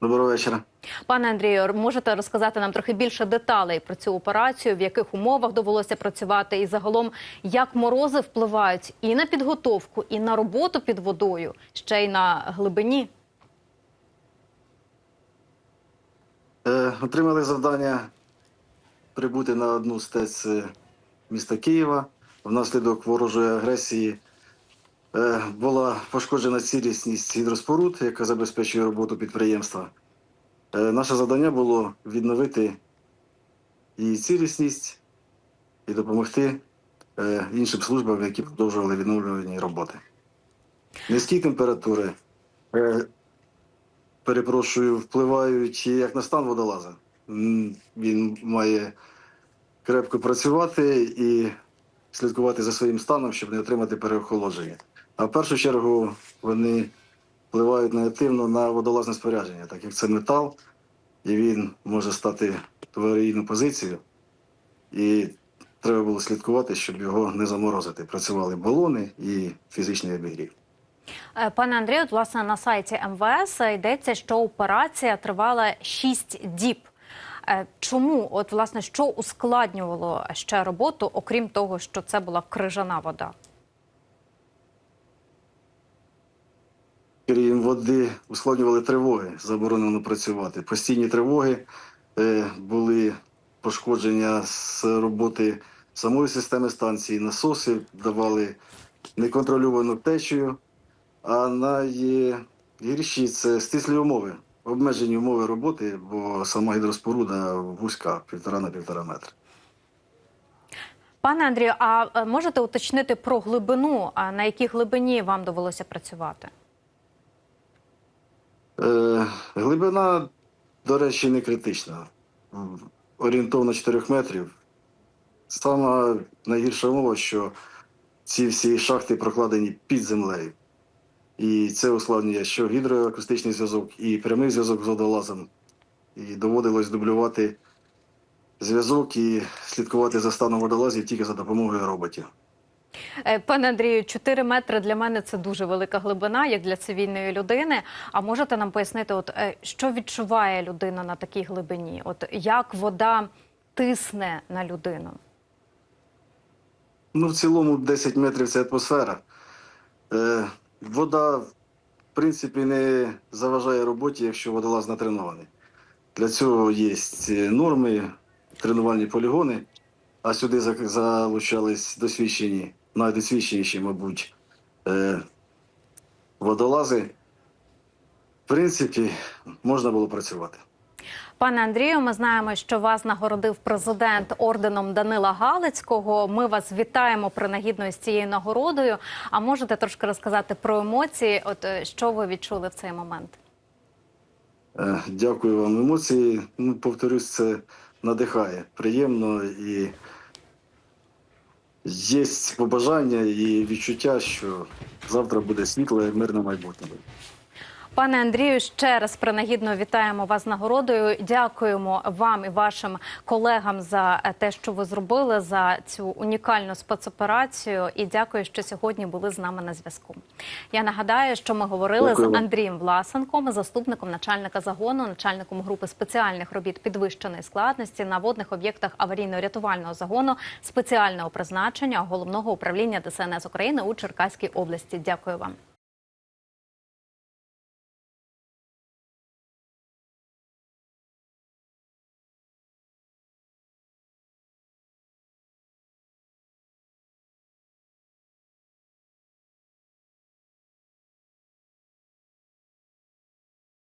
Доброго вечора. Пане Андрію, можете розказати нам трохи більше деталей про цю операцію, в яких умовах довелося працювати, і загалом як морози впливають і на підготовку, і на роботу під водою, ще й на глибині. Е, отримали завдання прибути на одну з ТЕЦ е, міста Києва. Внаслідок ворожої агресії була пошкоджена цілісність гідроспоруд, яка забезпечує роботу підприємства. Е, наше завдання було відновити її цілісність і допомогти е, іншим службам, які продовжували відновлювані роботи. Низькі температури е, перепрошую, впливають як на стан водолаза. Він має крепко працювати і слідкувати за своїм станом, щоб не отримати переохолодження. А в першу чергу вони впливають негативно на водолазне спорядження, так як це метал, і він може стати в аварійну позицію. І треба було слідкувати, щоб його не заморозити. Працювали балони і фізичний обігрів. Е, Пане Андрію, власне, на сайті МВС йдеться, що операція тривала 6 діб. Е, Чому, от власне, що ускладнювало ще роботу, окрім того, що це була крижана вода? Крім води, ускладнювали тривоги, заборонено працювати. Постійні тривоги е, були пошкодження з роботи самої системи станції, насоси давали неконтрольовану течію, а найгірші це стислі умови, обмежені умови роботи, бо сама гідроспоруда вузька, півтора на півтора метра. Пане Андрію, а е, можете уточнити про глибину, а на якій глибині вам довелося працювати? Е, глибина, до речі, не критична. Орієнтовно 4 метрів. Сама найгірша умова, що ці всі шахти прокладені під землею. І це ускладнює що гідроакустичний зв'язок, і прямий зв'язок з водолазом. І доводилось дублювати зв'язок і слідкувати за станом водолазів тільки за допомогою роботів. Е, Пане Андрію, 4 метри для мене це дуже велика глибина, як для цивільної людини. А можете нам пояснити, от е, що відчуває людина на такій глибині? От як вода тисне на людину? Ну, в цілому 10 метрів це атмосфера. Е, вода, в принципі, не заважає роботі, якщо водолаз натренований. Для цього є норми, тренувальні полігони, а сюди залучались досвідчені, найдосвідченіші, мабуть, е, водолази. В принципі, можна було працювати. Пане Андрію, ми знаємо, що вас нагородив президент орденом Данила Галицького. Ми вас вітаємо принагідно з цією нагородою. А можете трошки розказати про емоції? От е, що ви відчули в цей момент? Е, Дякую вам. Емоції, ну, повторюсь, це надихає. Приємно і є побажання і відчуття, що завтра буде світле, мирне майбутнє. Пане Андрію, ще раз принагідно вітаємо вас з нагородою. Дякуємо вам і вашим колегам за те, що ви зробили за цю унікальну спецоперацію. І дякую, що сьогодні були з нами на зв'язку. Я нагадаю, що ми говорили Дякую з. Андрієм Власенком, заступником начальника загону, начальником групи спеціальних робіт підвищеної складності на водних об'єктах аварійно-рятувального загону спеціального призначення головного управління ДСНС України у Черкаській області. Дякую вам.